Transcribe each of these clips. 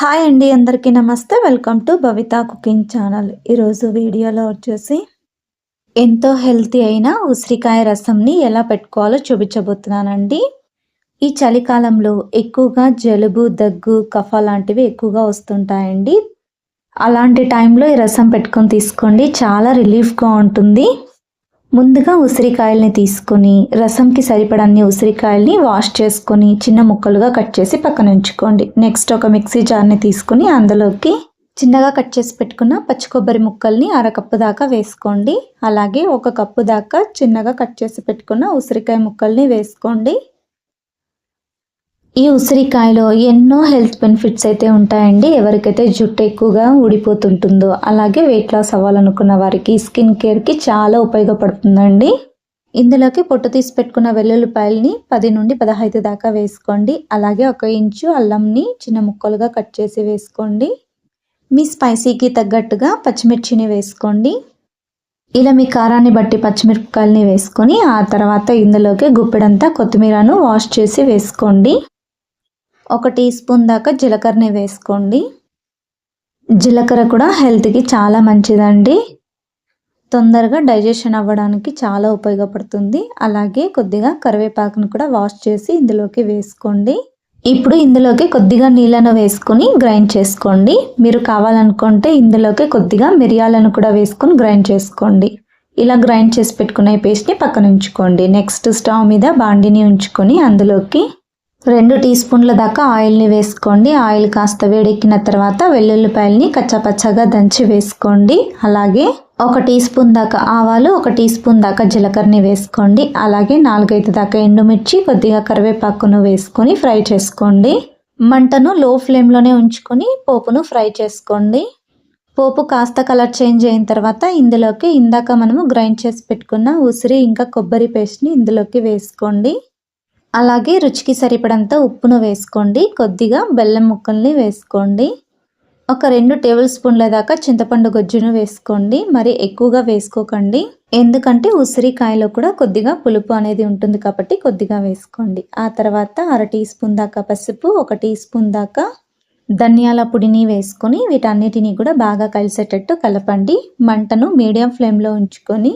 Hi అండి అందరికీ నమస్తే. Welcome to Bhavitha cooking channel ఈరోజు వీడియోలో వచ్చేసి ఎంతో హెల్తీ అయిన ఉసిరికాయ రసంని ఎలా పెట్టుకోవాలో చూపించబోతున్నానండి. ఈ చలికాలంలో ఎక్కువగా జలుబు దగ్గు కఫ లాంటివి ఎక్కువగా వస్తుంటాయండి. అలాంటి టైంలో ఈ రసం పెట్టుకొని తీసుకోండి. చాలా రిలీఫ్గా ఉంటుంది. ముందుగా ఉసిరికాయల్ని తీసుకొని రసంకి సరిపడన్ని ఉసిరికాయల్ని వాష్ చేసుకొని చిన్న ముక్కలుగా కట్ చేసి పక్కన ఉంచుకోండి నెక్స్ట్ ఒక మిక్సీ జార్ని తీసుకొని అందులోకి చిన్నగా కట్ చేసి పెట్టుకున్న పచ్చి కొబ్బరి ముక్కల్ని అరకప్పు దాకా వేసుకోండి. అలాగే ఒక కప్పు దాకా చిన్నగా కట్ చేసి పెట్టుకున్న ఉసిరికాయ ముక్కల్ని వేసుకోండి. ఈ ఉసిరికాయలో ఎన్నో హెల్త్ బెనిఫిట్స్ అయితే ఉంటాయండి. ఎవరికైతే జుట్టు ఎక్కువగా ఊడిపోతుంటుందో అలాగే వెయిట్ లాస్ అవ్వాలనుకున్న వారికి స్కిన్ కేర్కి చాలా ఉపయోగపడుతుందండి. ఇందులోకి పొట్టు తీసి పెట్టుకున్న వెల్లుల్లిపాయలని పది నుండి పదహైదు దాకా వేసుకోండి. అలాగే ఒక ఇంచు అల్లంని చిన్న ముక్కలుగా కట్ చేసి వేసుకోండి. మీ స్పైసీకి తగ్గట్టుగా పచ్చిమిర్చిని వేసుకోండి. ఇలా మీ కారాన్ని బట్టి పచ్చిమిరపకాయలని వేసుకొని ఆ తర్వాత ఇందులోకి గుప్పెడంతా కొత్తిమీరను వాష్ చేసి వేసుకోండి. ఒక టీ స్పూన్ దాకా జీలకర్రని వేసుకోండి. జీలకర్ర కూడా హెల్త్కి చాలా మంచిదండి. తొందరగా డైజెషన్ అవ్వడానికి చాలా ఉపయోగపడుతుంది. అలాగే కొద్దిగా కరివేపాకును కూడా వాష్ చేసి ఇందులోకి వేసుకోండి. ఇప్పుడు ఇందులోకి కొద్దిగా నీళ్ళను వేసుకొని గ్రైండ్ చేసుకోండి. మీరు కావాలనుకుంటే ఇందులోకి కొద్దిగా మిరియాలను కూడా వేసుకొని గ్రైండ్ చేసుకోండి. ఇలా గ్రైండ్ చేసి పెట్టుకునే పేస్ట్ని పక్కన ఉంచుకోండి. నెక్స్ట్ స్టవ్ మీద బాండిని ఉంచుకొని అందులోకి రెండు టీ స్పూన్ల దాకా ఆయిల్ని వేసుకోండి. ఆయిల్ కాస్త వేడెక్కిన తర్వాత వెల్లుల్లిపాయల్ని కచ్చాపచ్చగా దంచి వేసుకోండి. అలాగే ఒక టీ స్పూన్ దాకా ఆవాలు ఒక టీ స్పూన్ దాకా జీలకర్రని వేసుకోండి. అలాగే నాలుగైదు దాకా ఎండుమిర్చి కొద్దిగా కరివేపాకును వేసుకొని ఫ్రై చేసుకోండి. మంటను లో ఫ్లేమ్లోనే ఉంచుకొని పోపును ఫ్రై చేసుకోండి. పోపు కాస్త కలర్ చేంజ్ అయిన తర్వాత ఇందులోకి ఇందాక మనము గ్రైండ్ చేసి పెట్టుకున్న ఉసిరి ఇంకా కొబ్బరి పేస్ట్ని ఇందులోకి వేసుకోండి. అలాగే రుచికి సరిపడంత ఉప్పును వేసుకోండి. కొద్దిగా బెల్లం ముక్కల్ని వేసుకోండి. ఒక రెండు టేబుల్ స్పూన్ల దాకా చింతపండు గొజ్జును వేసుకోండి. మరి ఎక్కువగా వేసుకోకండి. ఎందుకంటే ఉసిరికాయలో కూడా కొద్దిగా పులుపు అనేది ఉంటుంది కాబట్టి కొద్దిగా వేసుకోండి. ఆ తర్వాత అర టీ స్పూన్ దాకా పసుపు ఒక టీ స్పూన్ దాకా ధనియాల పొడిని వేసుకొని వీటన్నిటిని కూడా బాగా కలిసేటట్టు కలపండి. మంటను మీడియం ఫ్లేమ్లో ఉంచుకొని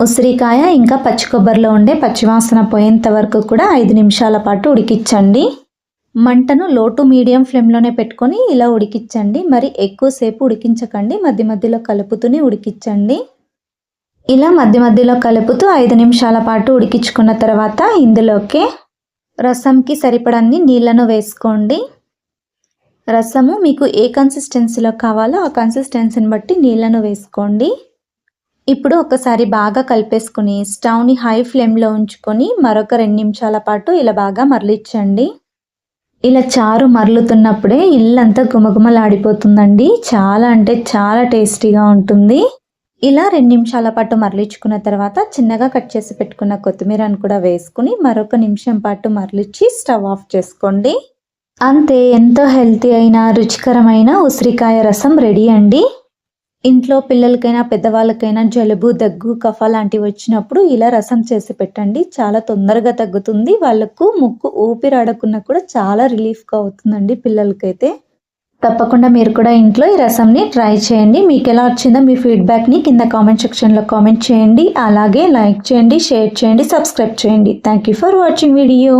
ఉసిరికాయ ఇంకా పచ్చి కొబ్బరిలో ఉండే పచ్చివాసన పోయేంత వరకు కూడా ఐదు నిమిషాల పాటు ఉడికించండి మంటను లో టు మీడియం ఫ్లేమ్లోనే పెట్టుకొని ఇలా ఉడికించండి మరి ఎక్కువసేపు ఉడికించకండి. మధ్య మధ్యలో కలుపుతూనే ఉడికించండి ఇలా మధ్య మధ్యలో కలుపుతూ ఐదు నిమిషాల పాటు ఉడికించుకున్న తర్వాత ఇందులోకి రసంకి సరిపడన్ని నీళ్ళను వేసుకోండి. రసము మీకు ఏ కన్సిస్టెన్సీలో కావాలో ఆ కన్సిస్టెన్సీని బట్టి నీళ్ళను వేసుకోండి. ఇప్పుడు ఒకసారి బాగా కలిపేసుకుని స్టవ్ని హై ఫ్లేమ్లో ఉంచుకొని మరొక రెండు నిమిషాల పాటు ఇలా బాగా మరలిచ్చండి. ఇలా చారు మరలుతున్నప్పుడే ఇల్లంతా గుమగుమలాడిపోతుందండి. చాలా అంటే చాలా టేస్టీగా ఉంటుంది. ఇలా రెండు నిమిషాల పాటు మరలించుకున్న తర్వాత చిన్నగా కట్ చేసి పెట్టుకున్న కొత్తిమీరను కూడా వేసుకుని మరొక నిమిషం పాటు మరలిచ్చి స్టవ్ ఆఫ్ చేసుకోండి. అంతే ఎంతో హెల్తీ అయిన రుచికరమైన ఉసిరికాయ రసం రెడీ అండి. ఇంట్లో పిల్లలకైనా పెద్దవాళ్ళకైనా జలుబు దగ్గు కఫ లాంటివి వచ్చినప్పుడు ఇలా రసం చేసి పెట్టండి. చాలా తొందరగా తగ్గుతుంది. వాళ్ళకు ముక్కు ఊపిరాడకున్నా కూడా చాలా రిలీఫ్గా అవుతుందండి పిల్లలకైతే. తప్పకుండా మీరు కూడా ఇంట్లో ఈ రసంని ట్రై చేయండి. మీకు ఎలా వచ్చిందో మీ ఫీడ్బ్యాక్ని కింద కామెంట్ సెక్షన్లో కామెంట్ చేయండి. అలాగే లైక్ చేయండి షేర్ చేయండి సబ్స్క్రైబ్ చేయండి. Thank you for watching video.